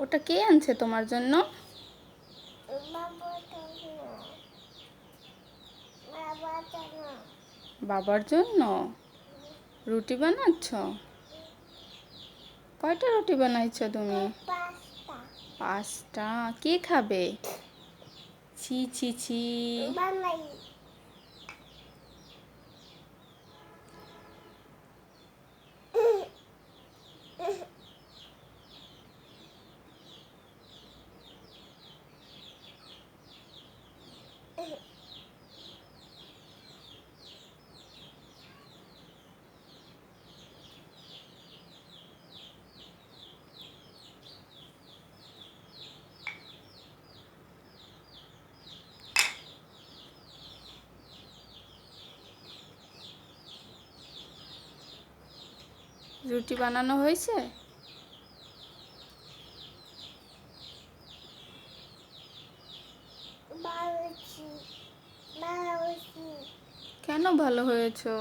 ওটা কে আনছে তোমার জন্য? বাবার জন্য? রুটি বানাচ্ছ? কয়টা রুটি বানাইছো তুমি? পাঁচটা। কে খাবে? ছি ছি ছি। রুটি বানানো হয়েছে? কেন ভালো হয়েছো?